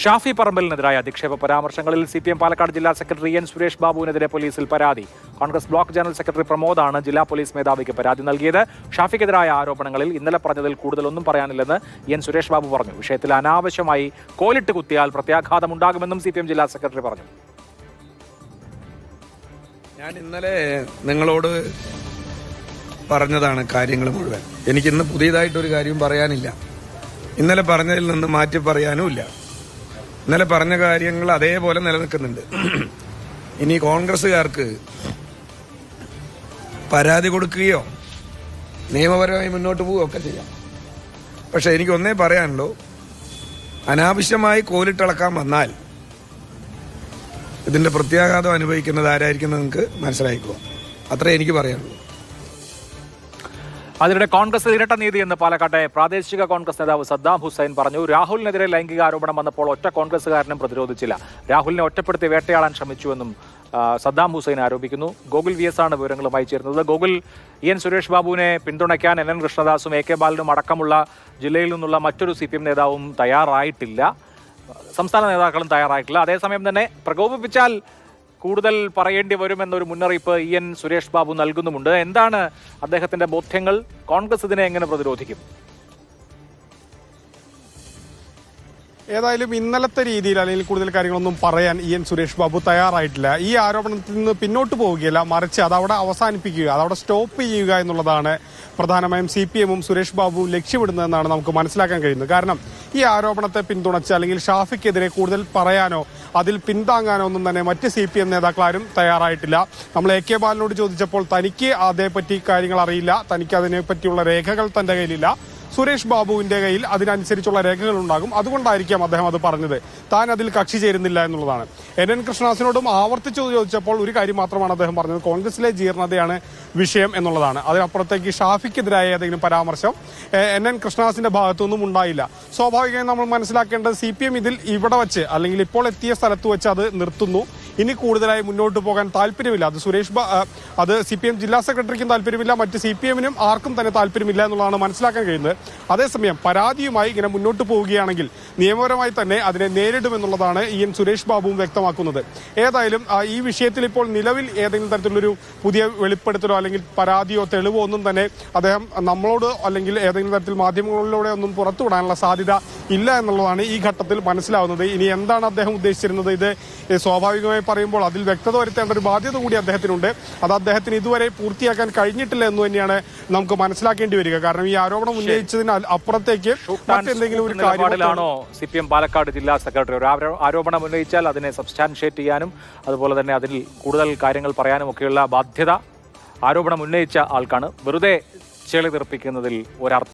ഷാഫി പറമ്പലിനെതിരായ അധിക്ഷേപ പരാമർശങ്ങളിൽ സി പാലക്കാട് ജില്ലാ സെക്രട്ടറി എൻ സുരേഷ് ബാബുവിനെതിരെ പോലീസിൽ പരാതി. കോൺഗ്രസ് ബ്ലോക്ക് ജനറൽ സെക്രട്ടറി പ്രമോദാണ് ജില്ലാ പോലീസ് മേധാവിക്ക് പരാതി നൽകിയത്. ഷാഫിക്കെതിരായ ആരോപണങ്ങളിൽ ഇന്നലെ പറഞ്ഞതിൽ കൂടുതലൊന്നും പറയാനില്ലെന്ന് എൻ സുരേഷ് ബാബു പറഞ്ഞു. വിഷയത്തിൽ അനാവശ്യമായി കോലിട്ട് കുത്തിയാൽ പ്രത്യാഘാതമുണ്ടാകുമെന്നും സി പി എം ജില്ലാ സെക്രട്ടറി പറഞ്ഞു. ഞാൻ ഇന്നലെ നിങ്ങളോട് പറഞ്ഞതാണ് കാര്യങ്ങൾ മുഴുവൻ. എനിക്കിന്ന് പുതിയതായിട്ടൊരു കാര്യം പറയാനില്ല. ഇന്നലെ പറഞ്ഞതിൽ നിന്ന് മാറ്റി പറയാനുമില്ല. ഇന്നലെ പറഞ്ഞ കാര്യങ്ങൾ അതേപോലെ നിലനിൽക്കുന്നുണ്ട്. ഇനി കോൺഗ്രസ്സുകാർക്ക് പരാതി കൊടുക്കുകയോ നിയമപരമായി മുന്നോട്ട് പോവുകയോ ഒക്കെ ചെയ്യാം. പക്ഷെ എനിക്ക് ഒന്നേ പറയാനുള്ളൂ. അനാവശ്യമായി കോലിട്ടിളക്കാൻ വന്നാൽ ഇതിന്റെ പ്രത്യാഘാതം അനുഭവിക്കുന്നത് ആരായിരിക്കും നിങ്ങൾക്ക് മനസ്സിലാക്കുക അത്രേ എനിക്ക് പറയാനുള്ളൂ. അതിനിടെ കോൺഗ്രസ് ഇരട്ട നീതി എന്ന് പാലക്കാട്ടെ പ്രാദേശിക കോൺഗ്രസ് നേതാവ് സദ്ദാം ഹുസൈൻ പറഞ്ഞു രാഹുലിനെതിരെ ലൈംഗിക ആരോപണം വന്നപ്പോൾ ഒറ്റ കോൺഗ്രസ്സുകാരനും പ്രതിരോധിച്ചില്ല. രാഹുലിനെ ഒറ്റപ്പെടുത്തി വേട്ടയാടാൻ ശ്രമിച്ചുവെന്നും സദ്ദാം ഹുസൈൻ ആരോപിക്കുന്നു. ഗോകുൽ വി എസ് ആണ് വിവരങ്ങളുമായി ചേരുന്നത്. ഗോകുൽ ഇ എൻ സുരേഷ് ബാബുവിനെ പിന്തുണയ്ക്കാൻ എൻ എൻ കൃഷ്ണദാസും എ കെ ബാലനും അടക്കമുള്ള ജില്ലയിൽ നിന്നുള്ള മറ്റൊരു സി പി എം നേതാവും തയ്യാറായിട്ടില്ല. സംസ്ഥാന നേതാക്കളും തയ്യാറായിട്ടില്ല. അതേസമയം തന്നെ പ്രകോപിപ്പിച്ചാൽ കൂടുതൽ പറയേണ്ടി വരുമെന്നൊരു മുന്നറിയിപ്പ് ഇ എൻ സുരേഷ് ബാബു നൽകുന്നുമുണ്ട്. എന്താണ് അദ്ദേഹത്തിന്റെ ബോധ്യങ്ങൾ? കോൺഗ്രസ് ഇതിനെ എങ്ങനെ പ്രതിരോധിക്കും? ഏതായാലും ഇന്നലത്തെ രീതിയിൽ അല്ലെങ്കിൽ കൂടുതൽ കാര്യങ്ങളൊന്നും പറയാൻ ഇ എൻ സുരേഷ് ബാബു തയ്യാറായിട്ടില്ല. ഈ ആരോപണത്തിൽ നിന്ന് പിന്നോട്ട് പോവുകയല്ല മറിച്ച് അതവിടെ അവസാനിപ്പിക്കുക അതവിടെ സ്റ്റോപ്പ് ചെയ്യുക എന്നുള്ളതാണ് പ്രധാനമായും സി പി എമ്മും സുരേഷ് ബാബുവും ലക്ഷ്യമിടുന്നതെന്നാണ് നമുക്ക് മനസ്സിലാക്കാൻ കഴിയുന്നത്. കാരണം ഈ ആരോപണത്തെ പിന്തുണച്ച് അല്ലെങ്കിൽ ഷാഫിക്കെതിരെ കൂടുതൽ പറയാനോ അതിൽ പിന്താങ്ങാനൊന്നും തന്നെ മറ്റ് സി പി എം നേതാക്കളാരും തയ്യാറായിട്ടില്ല. നമ്മൾ എ കെ ബാലനോട് ചോദിച്ചപ്പോൾ തനിക്ക് അതേപ്പറ്റി കാര്യങ്ങൾ അറിയില്ല. തനിക്ക് അതിനെപ്പറ്റിയുള്ള രേഖകൾ തന്റെ കയ്യിലില്ല. സുരേഷ് ബാബുവിന്റെ കയ്യിൽ അതിനനുസരിച്ചുള്ള രേഖകൾ ഉണ്ടാകും അതുകൊണ്ടായിരിക്കാം അദ്ദേഹം അത് പറഞ്ഞത്. താൻ അതിൽ കക്ഷി ചേരുന്നില്ല എന്നുള്ളതാണ്. എൻ എൻ കൃഷ്ണദാസിനോടും ആവർത്തിച്ചു ചോദിച്ചപ്പോൾ ഒരു കാര്യം മാത്രമാണ് അദ്ദേഹം പറഞ്ഞത്. കോൺഗ്രസിലെ ജീർണതയാണ് വിഷയം എന്നുള്ളതാണ്. അതിനപ്പുറത്തേക്ക് ഷാഫിക്കെതിരായ ഏതെങ്കിലും പരാമർശം എൻ എൻ കൃഷ്ണദാസിന്റെ ഭാഗത്തുനിന്നും ഉണ്ടായില്ല. സ്വാഭാവികമായും നമ്മൾ മനസ്സിലാക്കേണ്ടത് സി ഇതിൽ ഇവിടെ വച്ച് അല്ലെങ്കിൽ ഇപ്പോൾ എത്തിയ സ്ഥലത്ത് വെച്ച് അത് നിർത്തുന്നു. ഇനി കൂടുതലായി മുന്നോട്ട് പോകാൻ താല്പര്യമില്ല. അത് സുരേഷ് അത് സി പി എം ജില്ലാ സെക്രട്ടറിക്കും താല്പര്യമില്ല. മറ്റ് സി പി എമ്മിനും ആർക്കും തന്നെ താല്പര്യമില്ല എന്നുള്ളതാണ് മനസ്സിലാക്കാൻ കഴിയുന്നത്. അതേസമയം പരാതിയുമായി ഇങ്ങനെ മുന്നോട്ട് പോവുകയാണെങ്കിൽ നിയമപരമായി തന്നെ അതിനെ നേരിടുമെന്നുള്ളതാണ് ഇ എൻ സുരേഷ് ബാബുവും വ്യക്തമാക്കുന്നത്. ഏതായാലും ഈ വിഷയത്തിൽ ഇപ്പോൾ നിലവിൽ ഏതെങ്കിലും തരത്തിലുള്ളൊരു പുതിയ വെളിപ്പെടുത്തലോ അല്ലെങ്കിൽ പരാതിയോ തെളിവോ ഒന്നും തന്നെ അദ്ദേഹം നമ്മളോട് അല്ലെങ്കിൽ ഏതെങ്കിലും തരത്തിൽ മാധ്യമങ്ങളിലൂടെ ഒന്നും പുറത്തുവിടാനുള്ള സാധ്യത ഇല്ല എന്നുള്ളതാണ് ഈ ഘട്ടത്തിൽ മനസ്സിലാവുന്നത്. ഇനി എന്താണ് അദ്ദേഹം ഉദ്ദേശിച്ചിരുന്നത്? ഇത് സ്വാഭാവികമായി പറയുമ്പോൾ അതിൽ വ്യക്തത വരുത്തേണ്ട ഒരു ബാധ്യത കൂടി അദ്ദേഹത്തിനുണ്ട്. അത് അദ്ദേഹത്തിന് ഇതുവരെ പൂർത്തിയാക്കാൻ കഴിഞ്ഞിട്ടില്ല എന്ന് തന്നെയാണ് നമുക്ക് മനസ്സിലാക്കേണ്ടി വരിക. കാരണം ഈ ആരോപണം ഉന്നയിച്ചതിന് അപ്പുറത്തേക്ക് മറ്റെന്തെങ്കിലും ഒരു കാര്യമാണോ സി പി എം പാലക്കാട് ജില്ലാ സെക്രട്ടറി ഒരു ആരോപണം ഉന്നയിച്ചാൽ അതിനെ സബ്സ്റ്റാൻഷിയേറ്റ് ചെയ്യാനും അതുപോലെ തന്നെ അതിൽ കൂടുതൽ കാര്യങ്ങൾ പറയാനും ഒക്കെയുള്ള ബാധ്യത ആരോപണം ഉന്നയിച്ച ആൾക്കാണ്. വെറുതെ ചെളി തെറിപ്പിക്കുന്നതിൽ ഒരർത്ഥം